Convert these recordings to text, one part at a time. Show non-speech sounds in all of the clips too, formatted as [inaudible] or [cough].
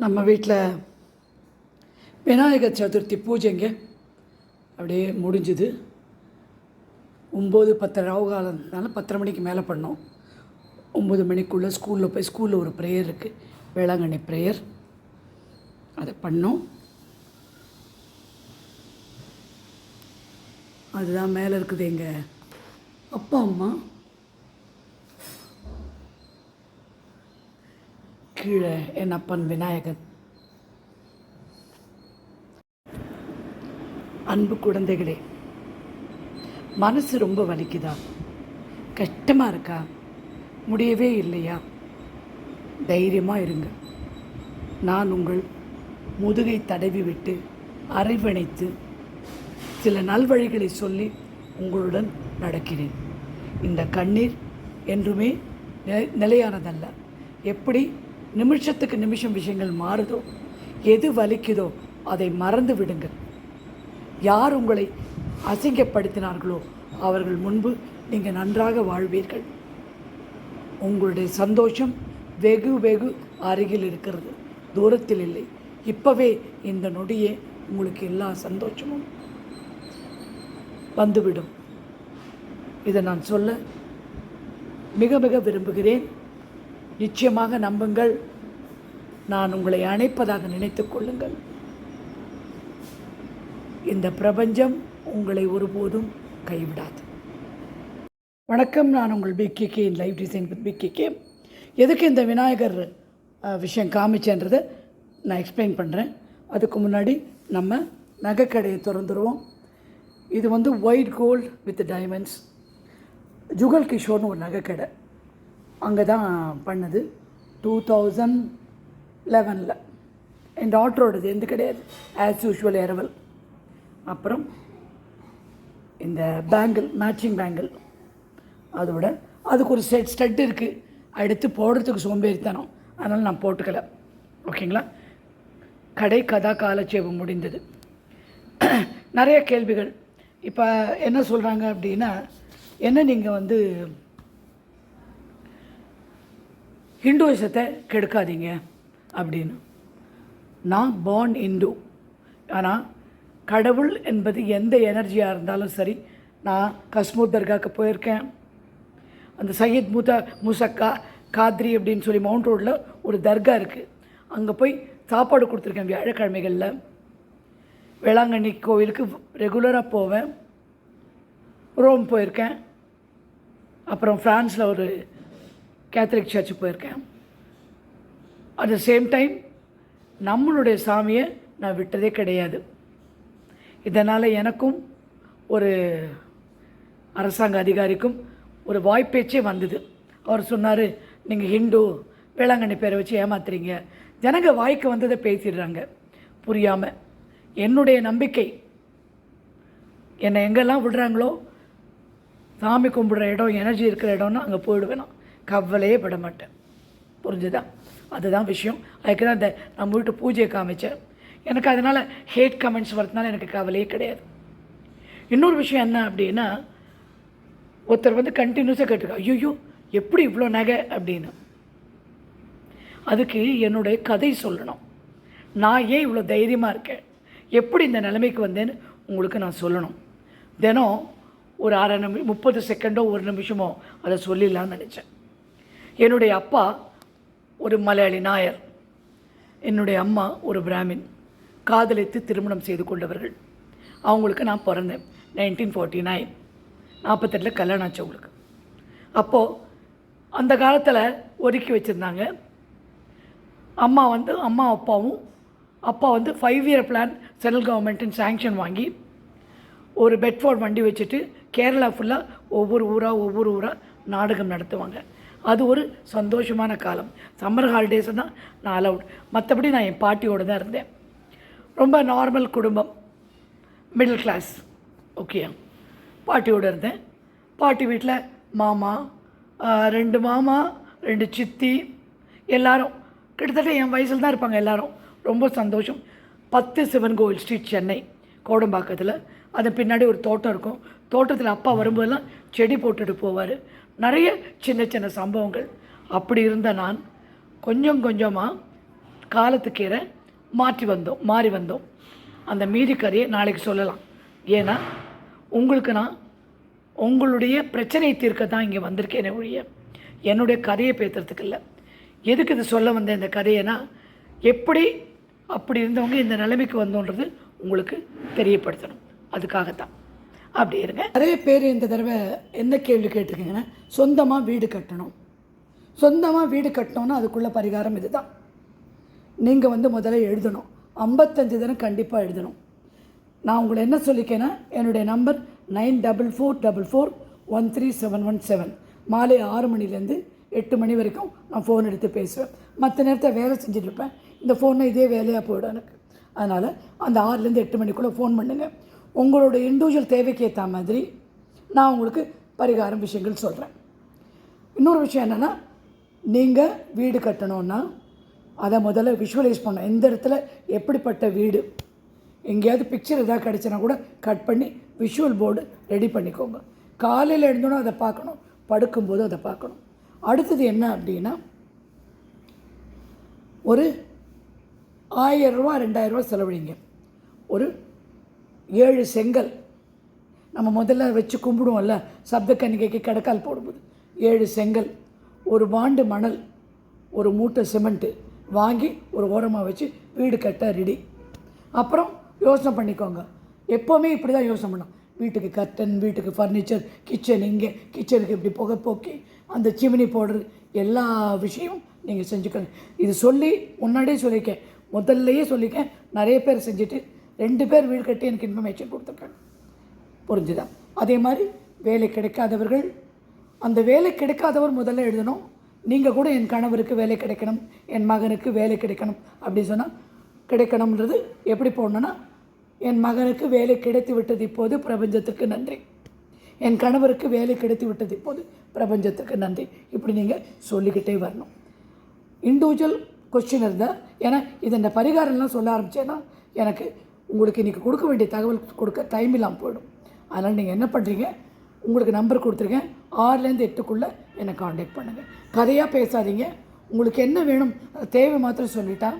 நம்ம வீட்டில் விநாயகர் சதுர்த்தி பூஜைங்க. அப்படியே முடிஞ்சுது. ஒம்பது பத்து ராவுகாலம்னால பத்தரை மணிக்கு மேலே பண்ணோம். ஒம்பது மணிக்குள்ளே ஸ்கூலில் போய் ஸ்கூலில் ஒரு ப்ரேயர் இருக்குது வேளாங்கண்ணி ப்ரேயர் அதை பண்ணோம். அதுதான் மேலே இருக்குது எங்கள் அப்பா அம்மா கீழே என் அப்பன் விநாயகன். அன்பு குழந்தைகளே மனசு ரொம்ப வலிக்குதா? கஷ்டமாக இருக்கா? முடியவே இல்லையா? தைரியமாக இருங்க. நான் உங்கள் முதுகை தடவி விட்டு அரவணைத்து சில நல்வழிகளை சொல்லி உங்களுடன் நடக்கிறேன். இந்த கண்ணீர் என்றுமே நிலையானதல்ல. எப்படி நிமிஷத்துக்கு நிமிஷம் விஷயங்கள் மாறுதோ எது வலிக்குதோ அதை மறந்து விடுங்கள். யார் உங்களை அசிங்கப்படுத்தினார்களோ அவர்கள் முன்பு நீங்கள் நன்றாக வாழ்வீர்கள். உங்களுடைய சந்தோஷம் வெகு வெகு அருகில் இருக்கிறது. தூரத்தில் இல்லை. இப்போவே இந்த நொடியே உங்களுக்கு எல்லா சந்தோஷமும் வந்துவிடும். இதை நான் சொல்ல மிக மிக விரும்புகிறேன். நிச்சயமாக நம்புங்கள். நான் உங்களை அணைப்பதாக நினைத்து கொள்ளுங்கள். இந்த பிரபஞ்சம் உங்களை ஒருபோதும் கைவிடாது. வணக்கம். நான் உங்கள் PKK live design with PKK எதுக்கு இந்த விநாயகர் விஷயம் காமிச்சேன்றதை நான் எக்ஸ்பிளைன் பண்ணுறேன் அதுக்கு முன்னாடி நம்ம நகைக்கடையை திறந்துருவோம். இது வந்து white gold with diamonds Jugal கிஷோர்னு ஒரு நகைக்கடை. அங்கே தான் பண்ணது டூ தௌசண்ட் லெவனில் என் டாக்டரோடது எந்த கிடையாது. ஆஸ் யூஷுவல் இரவல். அப்புறம் இந்த பேங்கிள் மேட்சிங் பேங்கிள் அதோட அதுக்கு ஒரு செட் ஸ்டட் இருக்குது எடுத்து போடுறதுக்கு சோம்பேறித்தனம். அதனால் நான் போட்டுக்கல. ஓகேங்களா? கடை கதா காலட்சேபம் முடிந்தது. [clears throat] நிறைய கேள்விகள். இப்போ என்ன சொல்கிறாங்க அப்படின்னா என்ன நீங்கள் வந்து ஹிந்துவிசத்தை கெடுக்காதீங்க அப்படின்னு. நான் பார்ன் இந்து ஆனால் கடவுள் என்பது எந்த எனர்ஜியாக இருந்தாலும் சரி நான் கஸ்மூர் தர்காவுக்கு போயிருக்கேன். அந்த சையத் மூத்தா மூசக்கா காத்ரி அப்படின்னு சொல்லி மவுண்ட் ரோட்டில் ஒரு தர்கா இருக்குது அங்கே போய் சாப்பாடு கொடுத்துருக்கேன் வியாழக்கிழமைகளில். வேளாங்கண்ணி கோவிலுக்கு ரெகுலராக போவேன். ரோம் போயிருக்கேன். அப்புறம் ஃப்ரான்ஸில் ஒரு கேத்தலிக் சர்ச்சு போயிருக்கேன். அட் த சேம் டைம் நம்மளுடைய சாமியை நான் விட்டதே கிடையாது. இதனால் எனக்கும் ஒரு அரசாங்க அதிகாரிக்கும் ஒரு வாய்ப்பேச்சே வந்தது. அவர் சொன்னார் நீங்கள் ஹிந்து வேளாங்கண்ணி பேரை வச்சு ஏமாத்துறீங்க. ஜனங்க வாய்க்கு வந்ததை பேசிடுறாங்க. புரியாமல் என்னுடைய நம்பிக்கை என்னை எங்கெல்லாம் விடுறாங்களோ சாமி கும்பிடுற இடம் எனர்ஜி இருக்கிற இடம்னா அங்கே போயிடுவேன் நான். கவலையே பட மாட்டேன் புரிஞ்சுதா? அதுதான் விஷயம். அதுக்கு தான் இந்த நம்ம வீட்டு பூஜையை காமிச்சேன். எனக்கு அதனால் ஹேட் கமெண்ட்ஸ் வரதுனால எனக்கு கவலையே கிடையாது. இன்னொரு விஷயம் என்ன அப்படின்னா ஒருத்தர் வந்து கண்டினியூஸாக கேட்டிருக்கா ஐயோ எப்படி இவ்வளோ நகை? அப்படின்னு. அதுக்கு என்னுடைய கதை சொல்லணும். நான் ஏன் இவ்வளோ தைரியமாக இருக்கேன்? எப்படி இந்த நிலைமைக்கு வந்தேன்னு உங்களுக்கு நான் சொல்லணும். தினம் ஒரு அரை நிமிஷம் முப்பது செகண்டோ ஒரு நிமிஷமோ அதை சொல்லிடலாம்னு நினச்சேன். என்னுடைய அப்பா ஒரு மலையாளி நாயர். என்னுடைய அம்மா ஒரு பிராமின். காதலித்து திருமணம் செய்து கொண்டவர்கள். அவங்களுக்கு நான் பிறந்தேன். நைன்டீன் ஃபார்ட்டி நைன் நாற்பத்தெட்டில் கல்யாணம் ஆச்சு அவங்களுக்கு. அப்போது அந்த காலத்தில் ஒதுக்கி வச்சுருந்தாங்க. அம்மா வந்து அம்மா அப்பாவும் அப்பா வந்து ஃபைவ் இயர் பிளான் சென்ட்ரல் கவர்மெண்ட்டின் சேங்ஷன் வாங்கி ஒரு பெட்ஃபோர்ட் வண்டி வச்சுட்டு கேரளா ஃபுல்லாக ஒவ்வொரு ஊராக ஒவ்வொரு ஊராக நாடகம் நடத்துவாங்க. அது ஒரு சந்தோஷமான காலம். சம்மர் ஹாலிடேஸ் தான் நான் அலவுட் மற்றபடி நான் என் பாட்டியோடு தான் இருந்தேன். ரொம்ப நார்மல் குடும்பம். மிடில் கிளாஸ் ஓகே பாட்டியோடு இருந்தேன். பாட்டி வீட்டில் மாமா ரெண்டு மாமா ரெண்டு சித்தி எல்லாரும். கிட்டத்தட்ட என் வயசில் தான் இருப்பாங்க எல்லாரும். ரொம்ப சந்தோஷம். பத்து சிவன் கோவில் ஸ்ட்ரீட் சென்னை கோடம்பாக்கத்தில். அது பின்னாடி ஒரு தோட்டம் இருக்கும். தோட்டத்தில் அப்பா வரும்போதெல்லாம் செடி போட்டுட்டு போவார். நிறைய சின்ன சின்ன சம்பவங்கள். அப்படி இருந்த நான் கொஞ்சம் கொஞ்சமாக காலத்துக்கீரை மாற்றி வந்தோம் மாறி வந்தோம். அந்த மீதி கதையை நாளைக்கு சொல்லலாம். ஏன்னா உங்களுக்கு நான் உங்களுடைய பிரச்சனையை தீர்க்க தான் இங்கே வந்திருக்கேனே ஒழிய. என்னுடைய கதையை பேத்துறதுக்கு இல்லை. எதுக்கு இது சொல்ல வந்த இந்த கதையைனா எப்படி அப்படி இருந்தவங்க இந்த நிலைமைக்கு வந்தோன்றது உங்களுக்கு தெரியப்படுத்தணும். அதுக்காகத்தான். அப்படி இருங்க. நிறைய பேர் இந்த தடவை என்ன கேள்வி கேட்டிருக்கீங்கன்னா சொந்தமாக வீடு கட்டணும். சொந்தமாக வீடு கட்டணும்னா அதுக்குள்ள பரிகாரம் இதுதான். நீங்கள் வந்து முதல்ல எழுதணும். ஐம்பத்தஞ்சு தினம் கண்டிப்பாக எழுதணும். நான் உங்களை என்ன சொல்லிக்கேன்னா என்னுடைய number nine double four double four one three seven one seven. மாலை ஆறு மணிலேருந்து எட்டு மணி வரைக்கும் நான் ஃபோன் எடுத்து பேசுவேன். மற்ற நேரத்தை வேலை செஞ்சுட்டு இருப்பேன். இந்த ஃபோனை இதே வேலையாக போயிடும் எனக்கு. அதனால் அந்த ஆறுலேருந்து எட்டு மணிக்குள்ளே ஃபோன் பண்ணுங்கள் உங்களோட இண்டிவிஜுவல் தேவைக்கு ஏற்ற மாதிரி நான் உங்களுக்கு பரிகாரம் விஷயங்கள் சொல்கிறேன் இன்னொரு விஷயம் என்னென்னா நீங்கள் வீடு கட்டணுன்னா அதை முதல்ல விஷுவலைஸ் பண்ணணும். எந்த இடத்துல எப்படிப்பட்ட வீடு? எங்கேயாவது பிக்சர் எதாவது கிடச்சினா கூட கட் பண்ணி விஷுவல் போர்டு ரெடி பண்ணிக்கோங்க. காலையில் எழுந்தோன்னா அதை பார்க்கணும். படுக்கும்போது அதை பார்க்கணும். அடுத்தது என்ன அப்படின்னா ஒரு ஆயிரரூவா ரெண்டாயிரரூவா செலவழிங்க. ஒரு ஏழு செங்கல். நம்ம முதல்ல வச்சு கும்பிடுவோம்ல சப்த கன்னிகைக்கு கடக்கால் போடும்போது. ஏழு செங்கல் ஒரு பாண்டு மணல் ஒரு மூட்டை சிமெண்ட்டு வாங்கி ஒரு ஓரமாக வச்சு வீடு கட்ட ரெடி அப்புறம் யோசனை பண்ணிக்கோங்க. எப்போவுமே இப்படி தான் யோசனை பண்ணோம் வீட்டுக்கு கர்டன் வீட்டுக்கு ஃபர்னிச்சர் கிச்சன் இங்கே கிச்சனுக்கு இப்படி புகை போக்கி அந்த சிமினி போடுறது எல்லா விஷயமும் நீங்கள் செஞ்சுக்கணும் இது சொல்லி முன்னாடியே சொல்லியிருக்கேன். முதல்லையே சொல்லியிருக்கேன். நிறைய பேர் செஞ்சுட்டு ரெண்டு பேர் வீடு கட்டி எனக்கு இன்ஃபர்மேஷன் கொடுத்துருக்காங்க. புரிஞ்சுதா? அதே மாதிரி வேலை கிடைக்காதவர்கள் அந்த வேலை கிடைக்காதவர் முதல்ல எழுதணும். நீங்கள் கூட என் கணவருக்கு வேலை கிடைக்கணும் என் மகனுக்கு வேலை கிடைக்கணும் அப்படி சொன்னால் கிடைக்கணுன்றது எப்படி போடணுன்னா என் மகனுக்கு வேலை கிடைத்து விட்டது இப்போது பிரபஞ்சத்துக்கு நன்றி. என் கணவருக்கு வேலை கிடைத்து விட்டது இப்போது பிரபஞ்சத்துக்கு நன்றி. இப்படி நீங்கள் சொல்லிக்கிட்டே வரணும். இண்டிவிஜுவல் கொஸ்டின் இருந்தால் ஏன்னா இது இந்த பரிகாரம்லாம் சொல்ல ஆரம்பித்தேன்னா எனக்கு உங்களுக்கு இன்றைக்கி கொடுக்க வேண்டிய தகவல் கொடுக்க டைம் இல்லாமல் போயிடும். அதனால் நீங்கள் என்ன பண்ணுறீங்க உங்களுக்கு நம்பர் கொடுத்துருக்கேன். ஆறுலேருந்து எட்டுக்குள்ளே என்னை காண்டாக்ட் பண்ணுங்கள் கதையாக பேசாதீங்க. உங்களுக்கு என்ன வேணும் தேவை மாத்திரம் சொல்லிட்டா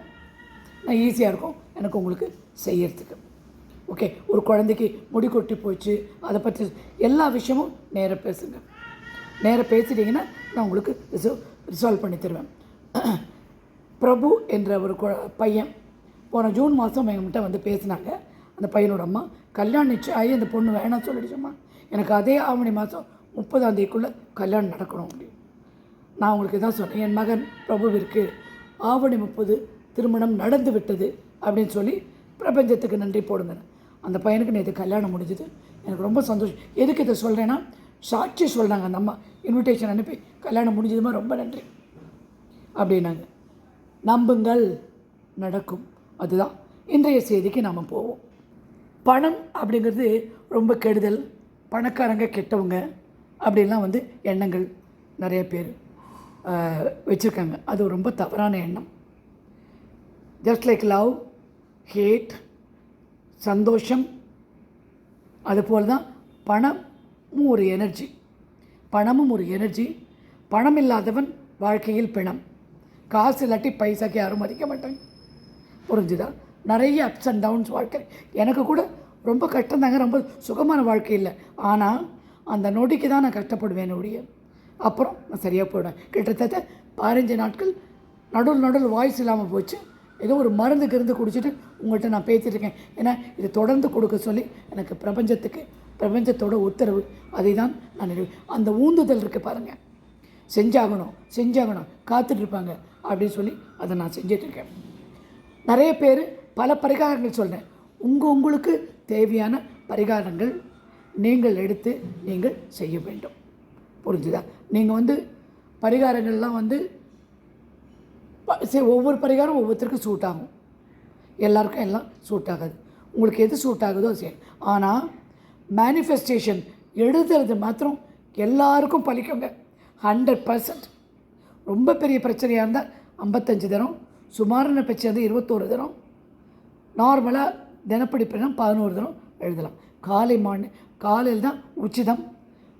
நான் ஈஸியாக இருக்கும். எனக்கு உங்களுக்கு செய்யறதுக்கு. ஓகே ஒரு குழந்தைக்கு முடி கொட்டி போச்சு. அதை பற்றி எல்லா விஷயமும் நேராக பேசுங்க. நேராக பேசிட்டீங்கன்னா நான் உங்களுக்கு ரிசல்வ் ரிசால்வ் பண்ணி தருவேன். [clears throat] பிரபு என்ற ஒரு கு பையன் போன ஜூன் மாதம் எங்கள்கிட்ட வந்து பேசினாங்க. அந்த பையனோட அம்மா கல்யாணம் நிச்சயம் ஆகி அந்த பொண்ணு வேணாம் சொல்லிடுச்சம்மா. எனக்கு அதே ஆவணி மாதம் முப்பதாம் தேதிக்குள்ளே கல்யாணம் நடக்கணும். அப்படின்னு. நான் உங்களுக்கு தான் சொன்னேன் என் மகன் பிரபுவிற்கு ஆவணி முப்பது திருமணம் நடந்து விட்டது அப்படின்னு சொல்லி பிரபஞ்சத்துக்கு நன்றி போடுங்க அந்த பையனுக்கு நேற்று கல்யாணம் முடிஞ்சது. எனக்கு ரொம்ப சந்தோஷம். எதுக்கு இதை சொல்கிறேன்னா சாட்சி சொல்கிறாங்க அந்த அம்மா. இன்விடேஷன் அனுப்பி கல்யாணம் முடிஞ்சதுமா ரொம்ப நன்றி. அப்படின்னாங்க. நம்புங்கள் நடக்கும். அதுதான் இன்றைய செய்திக்கு நாம் போவோம். பணம் அப்படிங்கிறது ரொம்ப கெடுதல் பணக்காரங்க கெட்டவங்க அப்படின்லாம் வந்து எண்ணங்கள் நிறைய பேர் வச்சுருக்காங்க. அது ரொம்ப தவறான எண்ணம். ஜஸ்ட் லைக் லவ் ஹேட் சந்தோஷம் அதுபோல் தான் பணமும் ஒரு எனர்ஜி பணமும் ஒரு எனர்ஜி பணம் இல்லாதவன் வாழ்க்கையில் பிணம். காசு இல்லாட்டி பைசாக்கு யாரும் மதிக்க மாட்டாங்க. புரிஞ்சுதா? நிறைய அப்ஸ் அண்ட் டவுன்ஸ் வாழ்க்கை. எனக்கு கூட ரொம்ப கஷ்டம் தாங்க ரொம்ப சுகமான வாழ்க்கை இல்லை. ஆனால் அந்த நொடிக்கு தான் நான் கஷ்டப்படுவேன் ஒழிய. அப்புறம் நான் சரியாக போயிடுவேன். கிட்டத்தட்ட பதினஞ்சு நாட்கள் நடுவில் நடுவில் வாய்ஸ் இல்லாமல் போச்சு. ஏதோ ஒரு மருந்து கிருந்து குடிச்சிட்டு உங்கள்கிட்ட நான் பேசிட்டு இருக்கேன். ஏன்னா இது தொடர்ந்து கொடுக்க சொல்லி எனக்கு பிரபஞ்சத்துக்கு பிரபஞ்சத்தோட உத்தரவு. அதை தான் நான் நிறைவே- அந்த ஊந்துதல் இருக்குது பாருங்கள் செஞ்சாகணும் செஞ்சாகணும் காத்துட்ருப்பாங்க அப்படின்னு சொல்லி அதை நான் செஞ்சிட்ருக்கேன் நிறைய பேர் பல பரிகாரங்கள் சொல்கிறேன் உங்கள் உங்களுக்கு தேவையான பரிகாரங்கள் நீங்கள் எடுத்து நீங்கள் செய்ய வேண்டும். புரிஞ்சுதா? நீங்கள் வந்து பரிகாரங்கள்லாம் வந்து ப- சரி, ஒவ்வொரு பரிகாரம் ஒவ்வொருத்தருக்கும் சூட் ஆகும். எல்லாருக்கும் எல்லாம் சூட் ஆகாது. உங்களுக்கு எது சூட் ஆகுதோ சரி ஆனால் மேனிஃபெஸ்டேஷன் எழுதுறது மாத்திரம் எல்லாருக்கும் பலிக்குங்க ஹண்ட்ரட் பர்சன்ட் ரொம்ப பெரிய பிரச்சனையாக இருந்தால் ஐம்பத்தஞ்சு தினம் சுமாரான பிரச்சனை வந்து இருபத்தோரு தினம். நார்மலாக தினப்படி பிரச்சனை பதினோரு தினம் எழுதலாம். காலை மார்னிங் காலையில் தான் உச்சிதம்.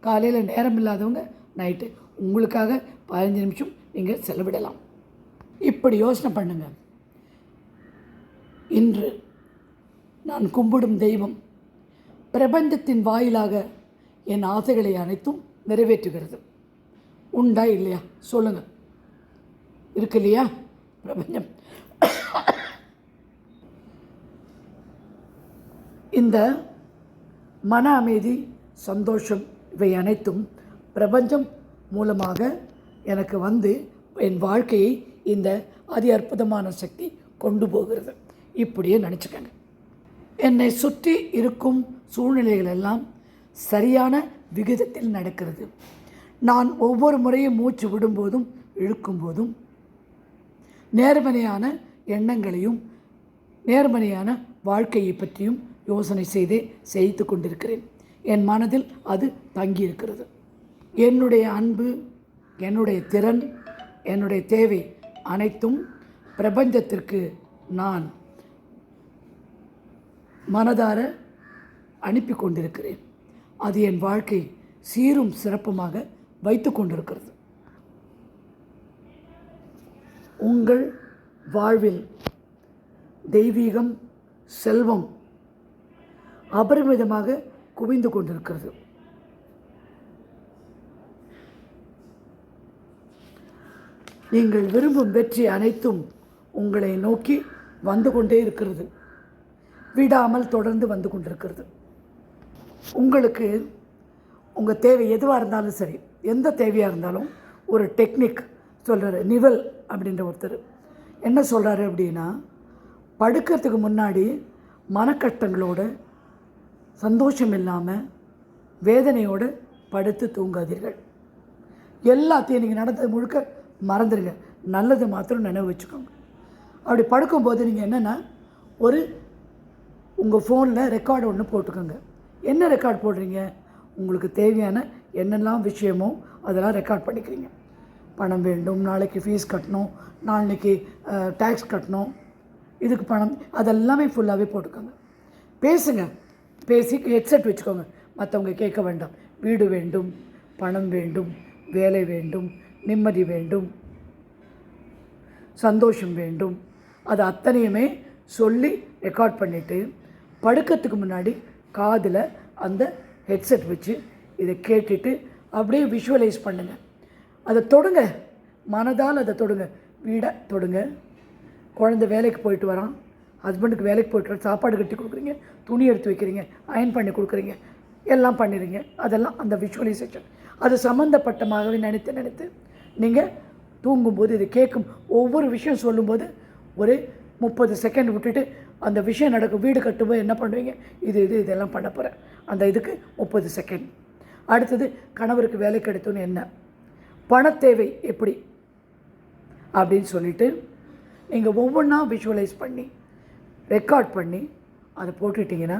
காலையில் நேரம் இல்லாதவங்க நைட்டு. உங்களுக்காக பதினஞ்சு நிமிஷம் நீங்கள் செலவிடலாம். இப்படி யோசனை பண்ணுங்கள் இன்று நான் கும்பிடும் தெய்வம் பிரபஞ்சத்தின் வாயிலாக என் ஆசைகளை அனைத்தும் நிறைவேற்றுகிறது. உண்டா இல்லையா? சொல்லுங்கள் இருக்கு இல்லையா? பிரபஞ்சம். இந்த மன அமைதி சந்தோஷம் இவை அனைத்தும் பிரபஞ்சம் மூலமாக எனக்கு வந்து என் வாழ்க்கையை இந்த அதி அற்புதமான சக்தி கொண்டு போகிறது. இப்படியே நினச்சிக்கங்க. என்னை சுற்றி இருக்கும் சூழ்நிலைகள் எல்லாம் சரியான விகிதத்தில் நடக்கிறது. நான் ஒவ்வொரு முறையும் மூச்சு விடும்போதும் இழுக்கும்போதும் நேர்மறையான எண்ணங்களையும் நேர்மறையான வாழ்க்கையை பற்றியும் யோசனை செய்தே செய்து கொண்டிருக்கிறேன். என் மனதில் அது தங்கியிருக்கிறது. என்னுடைய அன்பு என்னுடைய திறன் என்னுடைய தேவை அனைத்தும் பிரபஞ்சத்திற்கு நான் மனதார அனுப்பி கொண்டிருக்கிறேன். அது என் வாழ்க்கை சீரும் சிறப்புமாக வைத்து கொண்டிருக்கிறது. உங்கள் வாழ்வில் தெய்வீகம் செல்வம் அபரிமிதமாக குவிந்து கொண்டிருக்கிறது. நீங்கள் விரும்பும் வெற்றி அனைத்தும் உங்களை நோக்கி வந்து கொண்டே இருக்கிறது. விடாமல் தொடர்ந்து வந்து கொண்டிருக்கிறது. உங்களுக்கு உங்கள் தேவை எதுவாக இருந்தாலும் சரி எந்த தேவையாக இருந்தாலும் ஒரு டெக்னிக் சொல்கிறாரு நிவல் அப்படின்ற ஒருத்தர். என்ன சொல்கிறாரு அப்படின்னா படுக்கிறதுக்கு முன்னாடி மனக்கட்டங்களோட சந்தோஷம் இல்லாமல் வேதனையோடு படுத்து தூங்காதீர்கள். எல்லாத்தையும் நீங்கள் நடந்தது முழுக்க மறந்துடுங்க நல்லது மாத்திரம் நினைவு வச்சுக்கோங்க. அப்படி படுக்கும்போது நீங்கள் என்னென்னா ஒரு உங்கள் ஃபோனில் ரெக்கார்டு ஒன்று போட்டுக்கோங்க. என்ன ரெக்கார்ட் போடுறீங்க? உங்களுக்கு தேவையான என்னெல்லாம் விஷயமோ அதெல்லாம் ரெக்கார்ட் பண்ணிக்கிறீங்க. பணம் வேண்டும் நாளைக்கு ஃபீஸ் கட்டணும் நாளைக்கு டேக்ஸ் கட்டணும். இதுக்கு பணம் அதெல்லாமே ஃபுல்லாகவே போட்டுக்கோங்க. பேசுங்க. பேசி ஹெட்செட் வச்சுக்கோங்க. மற்றவங்க கேட்க வேண்டாம். வீடு வேண்டும் பணம் வேண்டும் வேலை வேண்டும் நிம்மதி வேண்டும் சந்தோஷம் வேண்டும். அது அத்தனையுமே சொல்லி ரெக்கார்ட் பண்ணிவிட்டு படுக்கிறதுக்கு முன்னாடி காதில் அந்த ஹெட்செட் வச்சு இதை கேட்டுட்டு அப்படியே விஷுவலைஸ் பண்ணுங்கள் அதை தொடுங்க. மனதால் அதை தொடுங்க. வீடை தொடுங்க. குழந்த வேலைக்கு போயிட்டு வரான். ஹஸ்பண்டுக்கு வேலைக்கு போயிட்டு வர சாப்பாடு கட்டி கொடுக்குறீங்க. துணி எடுத்து வைக்கிறீங்க. அயன் பண்ணி கொடுக்குறீங்க. எல்லாம் பண்ணிடுங்க. அதெல்லாம் அந்த விஷுவலைசேஷன் அது சம்மந்தப்பட்டமாகவே நினைத்து நினைத்து நீங்கள் தூங்கும்போது இது கேட்கும் ஒவ்வொரு விஷயம் சொல்லும்போது ஒரு முப்பது செகண்ட் விட்டுட்டு அந்த விஷயம் நடக்கும். வீடு கட்டும்போது என்ன பண்ணுவீங்க? இது இது இதெல்லாம் பண்ண போகிறேன் அந்த இதுக்கு முப்பது செகண்ட் அடுத்தது கணவருக்கு வேலை கிடைத்தோன்னு என்ன? பணத்தேவை எப்படி? அப்படின்னு சொல்லிவிட்டு நீங்கள் ஒவ்வொன்றா விஷுவலைஸ் பண்ணி ரெக்கார்ட் பண்ணி அதை போட்டுட்டிங்கன்னா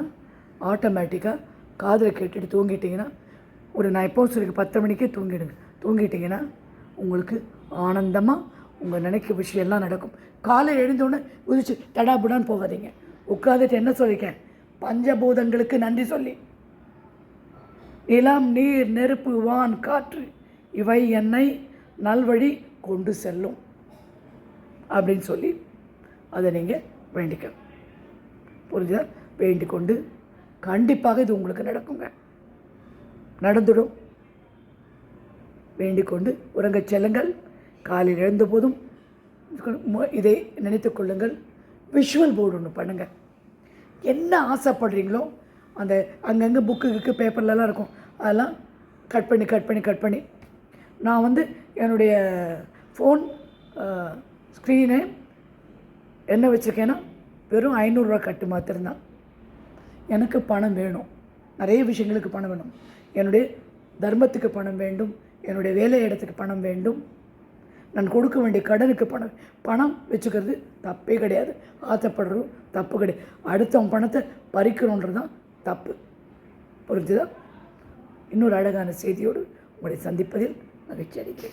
ஆட்டோமேட்டிக்காக காதில் கேட்டுட்டு தூங்கிட்டிங்கன்னா ஒரு நான் எப்போ சொல்லி பத்து மணிக்கே தூங்கிடுங்க. தூங்கிட்டிங்கன்னா உங்களுக்கு ஆனந்தமாக உங்கள் நினைக்க விஷயம்லாம் நடக்கும். காலை எழுந்தோடனே குதிச்சு தடாபுடான்னு போகாதீங்க. உட்காந்துட்டு என்ன சொல்லியிருக்கேன் பஞ்சபூதங்களுக்கு நன்றி சொல்லி. நிலம் நீர் நெருப்பு வான் காற்று. இவை என்னை நல்வழி கொண்டு செல்லும். அப்படின்னு சொல்லி அதை நீங்கள் வேண்டிக்க புரிஞ்சுதா? வேண்டிக் கொண்டு கண்டிப்பாக இது உங்களுக்கு நடக்குங்க. நடந்துடும். வேண்டிக் கொண்டு உறங்கச் செல்லுங்கள். காலையில் எழுந்த போதும் இதை நினைத்து கொள்ளுங்கள். விஷுவல் போர்டு ஒன்று பண்ணுங்கள் என்ன ஆசைப்படுறீங்களோ அந்த அங்கங்கே புக்கு கிக்கு பேப்பர்லலாம் இருக்கும். அதெல்லாம் கட் பண்ணி கட் பண்ணி கட் பண்ணி நான் வந்து என்னுடைய ஃபோன் ஸ்க்ரீனு என்ன வச்சுருக்கேன்னா வெறும் ஐநூறுரூவா கட்டு மாத்திரம்தான். எனக்கு பணம் வேணும். நிறைய விஷயங்களுக்கு பணம் வேணும். என்னுடைய தர்மத்துக்கு பணம் வேண்டும். என்னுடைய வேலை இடத்துக்கு பணம் வேண்டும். நான் கொடுக்க வேண்டிய கடனுக்கு பணம் பணம் வச்சுக்கிறது தப்பே கிடையாது. ஆசைப்படுறதும் தப்பு கிடையாது. அடுத்தவன் பணத்தை பறிக்கணுன்றது தான் தப்பு. புரிஞ்சுதா? இன்னொரு அழகான செய்தியோடு உங்களை சந்திப்பதில் আপনাদের চারিদিকে।